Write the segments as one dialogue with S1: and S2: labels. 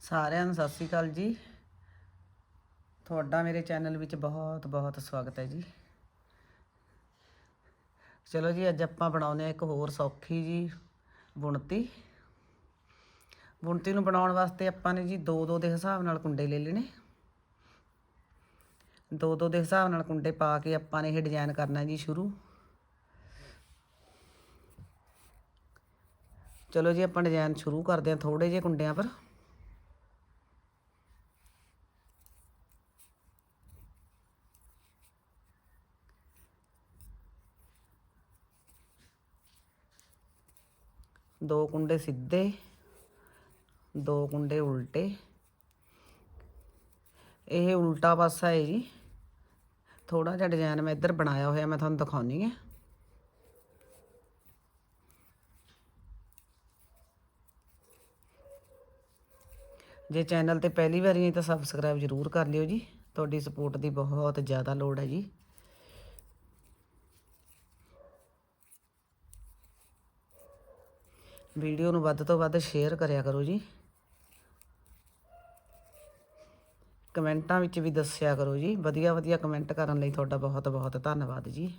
S1: ਸਾਰਿਆਂ ਨੂੰ ਸਤਿ ਸ੍ਰੀ ਅਕਾਲ ਜੀ। ਤੁਹਾਡਾ ਮੇਰੇ ਚੈਨਲ ਵਿੱਚ ਬਹੁਤ ਬਹੁਤ ਸਵਾਗਤ ਹੈ ਜੀ। ਚਲੋ ਜੀ, ਅੱਜ ਆਪਾਂ ਬਣਾਉਂਦੇ ਆ ਇੱਕ ਹੋਰ ਸੌਖੀ ਜੀ ਬੁਣਤੀ। ਬੁਣਤੀ ਨੂੰ ਬਣਾਉਣ ਵਾਸਤੇ ਆਪਾਂ ਨੇ ਜੀ ਦੋ ਦੋ ਦੇ ਹਿਸਾਬ ਨਾਲ ਕੁੰਡੇ ਲੈ ਲੈਣੇ। ਦੋ ਦੋ ਦੇ ਹਿਸਾਬ ਨਾਲ ਕੁੰਡੇ ਪਾ ਕੇ ਆਪਾਂ ਨੇ ਇਹ ਡਿਜ਼ਾਈਨ ਕਰਨਾ ਜੀ ਸ਼ੁਰੂ। ਚਲੋ ਜੀ, ਆਪਾਂ ਡਿਜ਼ਾਈਨ ਸ਼ੁਰੂ ਕਰਦੇ ਹਾਂ ਥੋੜੇ ਜਿਹੇ ਕੁੰਡਿਆਂ ਪਰ। ਦੋ ਕੁੰਡੇ ਸਿੱਧੇ, ਦੋ ਕੁੰਡੇ ਉਲਟੇ। ਇਹ ਉਲਟਾ ਪਾਸਾ ਹੈ ਜੀ। ਥੋੜਾ ਜਿਹਾ ਡਿਜ਼ਾਈਨ ਮੈਂ ਇੱਧਰ ਬਣਾਇਆ ਹੋਇਆ, ਮੈਂ ਤੁਹਾਨੂੰ ਦਿਖਾਉਣੀ ਹੈ। ਜੇ ਚੈਨਲ ਤੇ ਪਹਿਲੀ ਵਾਰੀ ਹੈ ਤਾਂ ਸਬਸਕ੍ਰਾਈਬ ਜ਼ਰੂਰ ਕਰ ਲਿਓ ਜੀ। ਤੁਹਾਡੀ ਸਪੋਰਟ ਦੀ ਬਹੁਤ ਜ਼ਿਆਦਾ ਲੋੜ ਹੈ ਜੀ। ਵੀਡੀਓ ਨੂੰ ਵੱਧ ਤੋਂ ਵੱਧ ਸ਼ੇਅਰ ਕਰਿਆ ਕਰੋ ਜੀ। ਕਮੈਂਟਾਂ ਵਿੱਚ ਵੀ ਦੱਸਿਆ ਕਰੋ ਜੀ। ਵਧੀਆ ਵਧੀਆ ਕਮੈਂਟ ਕਰਨ ਲਈ ਤੁਹਾਡਾ ਬਹੁਤ ਬਹੁਤ ਧੰਨਵਾਦ ਜੀ।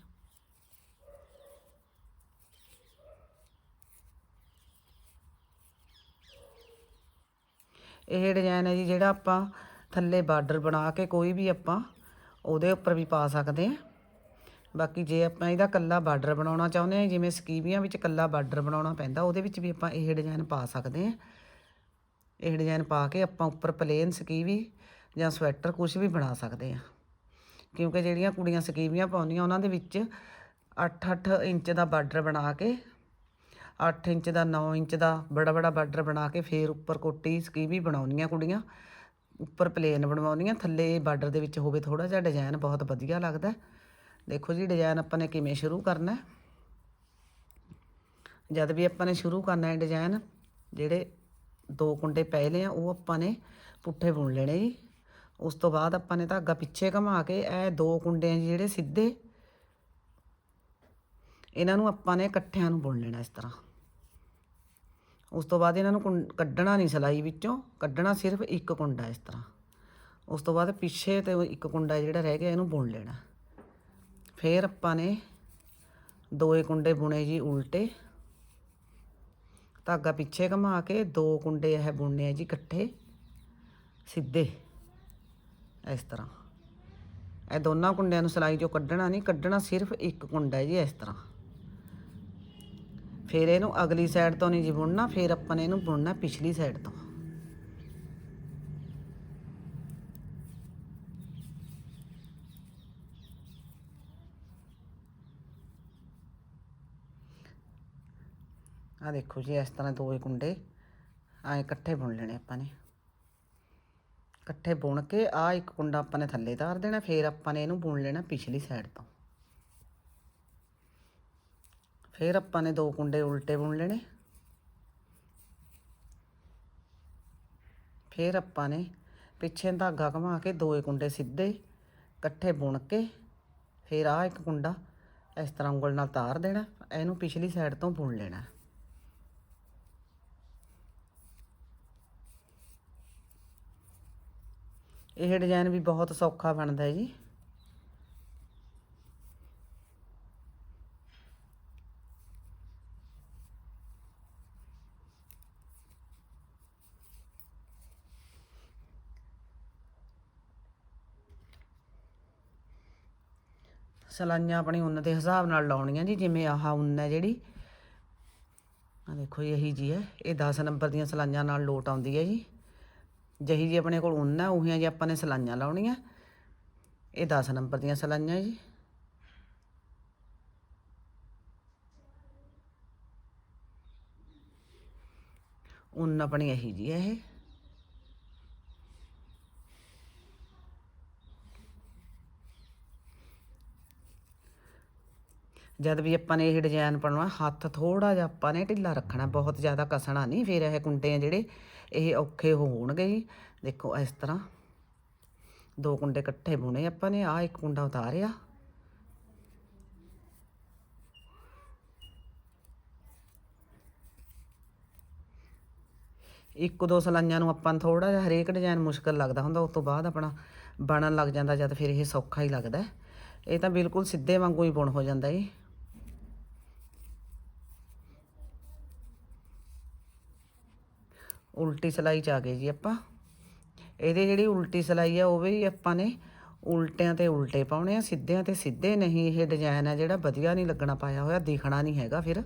S1: ਇਹ ਡਿਜ਼ਾਈਨ ਹੈ ਜੀ, ਜਿਹੜਾ ਆਪਾਂ ਥੱਲੇ ਬਾਰਡਰ ਬਣਾ ਕੇ ਕੋਈ ਵੀ ਆਪਾਂ ਉਹਦੇ ਉੱਪਰ ਵੀ ਪਾ ਸਕਦੇ ਹਾਂ। ਬਾਕੀ ਜੇ ਆਪਾਂ ਇਹਦਾ ਕੱਲਾ ਬਾਰਡਰ ਬਣਾਉਣਾ ਚਾਹੁੰਦੇ ਹਾਂ, ਜਿਵੇਂ ਸਕੀਵੀਆਂ ਵਿੱਚ ਕੱਲਾ ਬਾਰਡਰ ਬਣਾਉਣਾ ਪੈਂਦਾ, ਉਹਦੇ ਵਿੱਚ ਵੀ ਆਪਾਂ ਇਹ ਡਿਜ਼ਾਈਨ ਪਾ ਸਕਦੇ ਹਾਂ। ਇਹ ਡਿਜ਼ਾਈਨ ਪਾ ਕੇ ਆਪਾਂ ਉੱਪਰ ਪਲੇਨ ਸਕੀਵੀ ਜਾਂ ਸਵੈਟਰ ਕੁਝ ਵੀ ਬਣਾ ਸਕਦੇ ਹਾਂ। ਕਿਉਂਕਿ ਜਿਹੜੀਆਂ ਕੁੜੀਆਂ ਸਕੀਵੀਆਂ ਪਾਉਂਦੀਆਂ, ਉਹਨਾਂ ਦੇ ਵਿੱਚ 8-8 ਇੰਚ ਦਾ ਬਾਰਡਰ ਬਣਾ ਕੇ 8 ਇੰਚ ਦਾ 9 ਇੰਚ ਦਾ ਬੜਾ ਬੜਾ ਬਾਰਡਰ ਬਣਾ ਕੇ ਫੇਰ ਉੱਪਰ ਕੋਟੀ ਸਕੀਵੀ ਬਣਾਉਣੀਆਂ ਕੁੜੀਆਂ। ਉੱਪਰ ਪਲੇਨ ਬਣਵਾਉਣੀਆਂ ਥੱਲੇ ਬਾਰਡਰ ਦੇ ਵਿੱਚ ਹੋਵੇ ਥੋੜਾ ਜਿਹਾ ਡਿਜ਼ਾਈਨ ਬਹੁਤ ਵਧੀਆ ਲੱਗਦਾ। ਦੇਖੋ ਜੀ ਡਿਜ਼ਾਈਨ ਆਪਾਂ ਨੇ ਕਿਵੇਂ ਸ਼ੁਰੂ ਕਰਨਾ ਜਦ ਵੀ ਆਪਾਂ ਨੇ ਸ਼ੁਰੂ ਕਰਨਾ ਹੈ ਡਿਜ਼ਾਈਨ ਜਿਹੜੇ ਦੋ ਕੁੰਡੇ ਪਹਿਲੇ ਆ, ਉਹ ਆਪਾਂ ਨੇ ਪੁੱਠੇ ਬੁਣ ਲੈਣੇ ਜੀ। ਉਸ ਤੋਂ ਬਾਅਦ ਆਪਾਂ ਨੇ ਧਾਗਾ ਪਿੱਛੇ ਘੁਮਾ ਕੇ ਇਹ ਦੋ ਕੁੰਡੇ ਜੀ ਜਿਹੜੇ ਸਿੱਧੇ, ਇਹਨਾਂ ਨੂੰ ਆਪਾਂ ਨੇ ਇਕੱਠਿਆਂ ਨੂੰ ਬੁਣ ਲੈਣਾ ਇਸ ਤਰ੍ਹਾਂ। ਉਸ ਤੋਂ ਬਾਅਦ ਇਹਨਾਂ ਨੂੰ ਕੁੰ- ਕੱਢਣਾ ਨਹੀਂ ਸਲਾਈ ਵਿੱਚੋਂ, ਕੱਢਣਾ ਸਿਰਫ ਇੱਕ ਕੁੰਡਾ ਇਸ ਤਰ੍ਹਾਂ। ਉਸ ਤੋਂ ਬਾਅਦ ਪਿੱਛੇ ਤੇ ਇੱਕ ਕੁੰਡਾ ਜਿਹੜਾ ਰਹਿ ਗਿਆ, ਇਹਨੂੰ ਬੁਣ ਲੈਣਾ। ਫਿਰ ਆਪਾਂ ਨੇ ਦੋਏ ਕੁੰਡੇ ਬੁਣੇ ਜੀ ਉਲਟੇ। ਧਾਗਾ ਪਿੱਛੇ ਘੁਮਾ ਕੇ ਦੋ ਕੁੰਡੇ ਇਹ ਬੁਣਨੇ ਆ ਜੀ ਇਕੱਠੇ, ਸਿੱਧੇ, ਇਸ ਤਰ੍ਹਾਂ। ਇਹ ਦੋਨਾਂ ਕੁੰਡਿਆਂ ਨੂੰ ਸਲਾਈ ਚੋਂ ਕੱਢਣਾ ਨਹੀਂ, ਕੱਢਣਾ ਸਿਰਫ ਇੱਕ ਕੁੰਡਾ ਹੈ ਜੀ ਇਸ ਤਰ੍ਹਾਂ। ਫਿਰ ਇਹਨੂੰ ਅਗਲੀ ਸਾਈਡ ਤੋਂ ਨਹੀਂ ਜੀ ਬੁਣਨਾ, ਫਿਰ ਆਪਾਂ ਨੇ ਇਹਨੂੰ ਬੁਣਨਾ ਪਿਛਲੀ ਸਾਈਡ ਤੋਂ। ਆ ਦੇਖੋ ਜੀ, ਇਸ ਤਰ੍ਹਾਂ ਦੋਵੇਂ ਕੁੰਡੇ ਆ ਇਕੱਠੇ ਬੁਣ ਲੈਣੇ ਆਪਾਂ ਨੇ। ਇਕੱਠੇ ਬੁਣ ਕੇ ਆ ਇੱਕ ਕੁੰਡਾ ਆਪਾਂ ਨੇ ਥੱਲੇ ਤਾਰ ਦੇਣਾ, ਫਿਰ ਆਪਾਂ ਨੇ ਇਹਨੂੰ ਬੁਣ ਲੈਣਾ ਪਿਛਲੀ ਸਾਈਡ ਤੋਂ। ਫਿਰ ਆਪਾਂ ਨੇ ਦੋ ਕੁੰਡੇ ਉਲਟੇ ਬੁਣ ਲੈਣੇ। ਫਿਰ ਆਪਾਂ ਨੇ ਪਿੱਛੇ ਧਾਗਾ ਘੁਮਾ ਕੇ ਦੋਏ ਕੁੰਡੇ ਸਿੱਧੇ ਇਕੱਠੇ ਬੁਣ ਕੇ ਫਿਰ ਆ ਇੱਕ ਕੁੰਡਾ ਇਸ ਤਰ੍ਹਾਂ ਉਂਗਲ ਨਾਲ ਤਾਰ ਦੇਣਾ, ਇਹਨੂੰ ਪਿਛਲੀ ਸਾਈਡ ਤੋਂ ਬੁਣ ਲੈਣਾ। ਇਹ ਡਿਜ਼ਾਈਨ ਵੀ ਬਹੁਤ ਸੌਖਾ ਬਣਦਾ ਹੈ ਜੀ। ਸਲਾਈਆਂ ਆਪਣੀ ਉੱਨ ਦੇ ਹਿਸਾਬ ਨਾਲ ਲਾਉਣੀਆਂ ਜੀ, ਜਿਵੇਂ ਆਹ ਉੱਨ ਹੈ ਜਿਹੜੀ। ਆ ਦੇਖੋ ਜੀ, ਇਹੀ ਜੀ ਹੈ। ਇਹ 10 ਨੰਬਰ ਦੀਆਂ ਸਲਾਈਆਂ ਨਾਲ ਲੋਟ ਆਉਂਦੀ ਹੈ ਜੀ। ਜਹੀ ਜੀ ਆਪਣੇ ਕੋਲ ਉੱਨ ਹੈ ਉਹੀਆਂ ਜੀ ਆਪਾਂ ਨੇ ਸਲਾਈਆਂ ਲਾਉਣੀਆਂ। ਇਹ 10 ਨੰਬਰ ਦੀਆਂ ਸਲਾਈਆਂ ਜੀ। ਉੱਨ ਆਪਣੀ ਇਹੀ ਜੀ ਹੈ ਇਹ। ਜਦ ਵੀ ਆਪਾਂ ਨੇ ਇਹ ਡਿਜ਼ਾਈਨ ਬਣਾਉਣਾ, ਹੱਥ ਥੋੜਾ ਜਿਹਾ ਆਪਾਂ ਨੇ ਢਿੱਲਾ ਰੱਖਣਾ, ਬਹੁਤ ਜ਼ਿਆਦਾ ਕਸਣਾ ਨਹੀਂ, ਫਿਰ ਇਹ ਕੁੰਡੇ ਆ ਜਿਹੜੇ ਇਹ ਔਖੇ ਹੋਣਗੇ ਜੀ ਦੇਖੋ, ਇਸ ਤਰ੍ਹਾਂ ਦੋ ਕੁੰਡੇ ਇਕੱਠੇ ਬੁਣੇ ਆਪਾਂ ਨੇ ਆ ਇੱਕ ਕੁੰਡਾ ਉਤਾਰਿਆ। ਇੱਕ ਦੋ ਸਲਾਈਆਂ ਨੂੰ ਆਪਾਂ ਨੂੰ ਥੋੜਾ ਜਿਹਾ ਹਰੇਕ ਡਿਜ਼ਾਈਨ ਮੁਸ਼ਕਲ ਲੱਗਦਾ ਹੁੰਦਾ, ਉਸ ਤੋਂ ਬਾਅਦ ਆਪਣਾ ਬਣਨ ਲੱਗ ਜਾਂਦਾ, ਜਦ ਫਿਰ ਇਹ ਸੌਖਾ ਹੀ ਲੱਗਦਾ। ਇਹ ਤਾਂ ਬਿਲਕੁਲ ਸਿੱਧੇ ਵਾਂਗੂ ਹੀ ਬੁਣ ਹੋ ਜਾਂਦਾ ਏ ਉਲਟੀ ਸਲਾਈ ਚ ਆ ਗਏ ਜੀ ਆਪਾਂ। ਇਹਦੇ ਜਿਹੜੀ ਉਲਟੀ ਸਲਾਈ ਆ, ਉਹ ਵੀ ਆਪਾਂ ਨੇ ਉਲਟਿਆਂ ਤੇ ਉਲਟੇ ਪਾਉਣੇ ਆ, ਸਿੱਧਿਆਂ ਤੇ ਸਿੱਧੇ ਨਹੀਂ। ਇਹ ਡਿਜ਼ਾਈਨ ਆ ਜਿਹੜਾ ਵਧੀਆ ਨਹੀਂ ਲੱਗਣਾ ਪਾਇਆ ਹੋਇਆ, ਦਿਖਣਾ ਨਹੀਂ ਹੈਗਾ ਫਿਰ।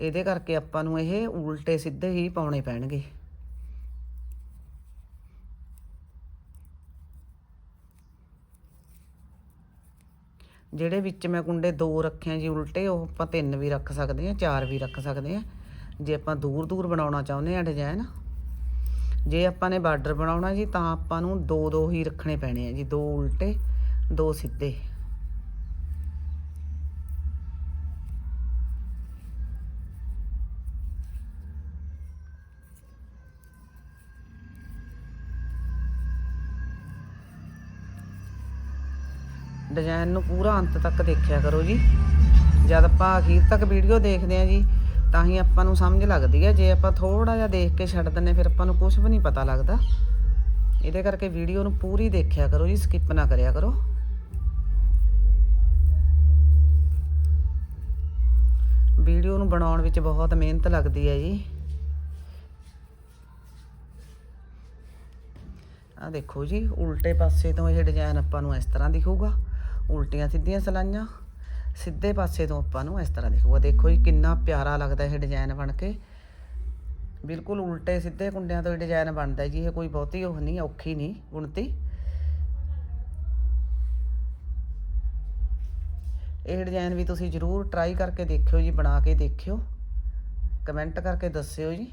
S1: ਇਹਦੇ ਕਰਕੇ ਆਪਾਂ ਨੂੰ ਇਹ ਉਲਟੇ ਸਿੱਧੇ ਹੀ ਪਾਉਣੇ ਪੈਣਗੇ। ਜਿਹੜੇ ਵਿੱਚ ਮੈਂ ਕੁੰਡੇ ਦੋ ਰੱਖੇ ਆ ਜੀ ਉਲਟੇ, ਉਹ ਆਪਾਂ ਤਿੰਨ ਵੀ ਰੱਖ ਸਕਦੇ ਆ, ਚਾਰ ਵੀ ਰੱਖ ਸਕਦੇ ਆ। ਜੇ ਆਪਾਂ ਦੂਰ ਦੂਰ ਬਣਾਉਣਾ ਚਾਹੁੰਦੇ ਆ ਡਿਜ਼ਾਈਨ ਜੇ ਆਪਾਂ ਨੇ ਬਾਰਡਰ ਬਣਾਉਣਾ ਜੀ, ਤਾਂ ਆਪਾਂ ਨੂੰ ਦੋ ਦੋ ਹੀ ਰੱਖਣੇ ਪੈਣੇ ਆ ਜੀ, ਦੋ ਉਲਟੇ, ਦੋ ਸਿੱਧੇ। ਡਿਜ਼ਾਈਨ ਨੂੰ ਪੂਰਾ ਅੰਤ ਤੱਕ ਦੇਖਿਆ ਕਰੋ ਜੀ। ਜਦ ਆਪਾਂ ਅਖੀਰ ਤੱਕ ਵੀਡੀਓ ਦੇਖਦੇ ਆ ਜੀ ਤਾਂ ਹੀ ਆਪਾਂ ਨੂੰ ਸਮਝ ਲੱਗਦੀ ਹੈ। ਜੇ ਆਪਾਂ ਥੋੜਾ ਜਿਹਾ ਦੇਖ ਕੇ ਛੱਡ ਦਿੰਨੇ ਫਿਰ ਆਪਾਂ ਨੂੰ ਕੁਝ ਵੀ ਨਹੀਂ ਪਤਾ ਲੱਗਦਾ। ਇਹਦੇ ਕਰਕੇ ਵੀਡੀਓ ਨੂੰ ਪੂਰੀ ਦੇਖਿਆ ਕਰੋ ਜੀ ਸਕਿਪ ਨਾ ਕਰਿਆ ਕਰੋ। ਵੀਡੀਓ ਨੂੰ ਬਣਾਉਣ ਵਿੱਚ ਬਹੁਤ ਮਿਹਨਤ ਲੱਗਦੀ ਹੈ ਜੀ। ਆ ਦੇਖੋ ਜੀ, ਉਲਟੇ ਪਾਸੇ ਤੋਂ ਇਹ ਡਿਜ਼ਾਈਨ ਆਪਾਂ ਨੂੰ ਇਸ ਤਰ੍ਹਾਂ ਦਿਖੂਗਾ। ਉਲਟੀਆਂ ਸਿੱਧੀਆਂ ਸਲਾਈਆਂ। ਸਿੱਧੇ ਪਾਸੇ ਤੋਂ ਆਪਾਂ ਨੂੰ ਇਸ ਤਰ੍ਹਾਂ ਦਿਖੂਗਾ ਦੇਖੋ ਜੀ ਕਿੰਨਾ ਪਿਆਰਾ ਲੱਗਦਾ ਇਹ ਡਿਜ਼ਾਈਨ ਬਣ ਕੇ। ਬਿਲਕੁਲ ਉਲਟੇ ਸਿੱਧੇ ਕੁੰਡਿਆਂ ਤੋਂ ਇਹ ਡਿਜ਼ਾਈਨ ਬਣਦਾ ਜੀ। ਇਹ ਕੋਈ ਬਹੁਤੀ ਉਹ ਨਹੀਂ, ਔਖੀ ਨਹੀਂ, ਗੁਣਤੀ। ਇਹ ਡਿਜ਼ਾਈਨ ਵੀ ਤੁਸੀਂ ਜ਼ਰੂਰ ਟਰਾਈ ਕਰਕੇ ਦੇਖਿਓ ਜੀ, ਬਣਾ ਕੇ ਦੇਖਿਓ। ਕਮੈਂਟ ਕਰਕੇ ਦੱਸਿਓ ਜੀ।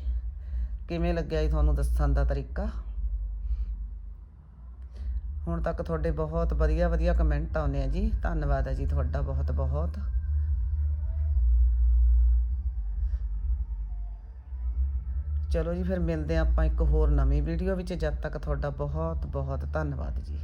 S1: ਕਿਵੇਂ ਲੱਗਿਆ ਜੀ ਤੁਹਾਨੂੰ ਦੱਸਣ ਦਾ ਤਰੀਕਾ? ਹੁਣ ਤੱਕ ਤੁਹਾਡੇ ਬਹੁਤ ਵਧੀਆ ਵਧੀਆ ਕਮੈਂਟ ਆਉਂਦੇ ਆ ਜੀ। ਧੰਨਵਾਦ ਹੈ ਜੀ ਤੁਹਾਡਾ ਬਹੁਤ ਬਹੁਤ। ਚਲੋ ਜੀ, ਫਿਰ ਮਿਲਦੇ ਹਾਂ ਆਪਾਂ ਇੱਕ ਹੋਰ ਨਵੀਂ ਵੀਡੀਓ ਵਿੱਚ। ਜਦ ਤੱਕ ਤੁਹਾਡਾ ਬਹੁਤ ਬਹੁਤ ਧੰਨਵਾਦ ਜੀ।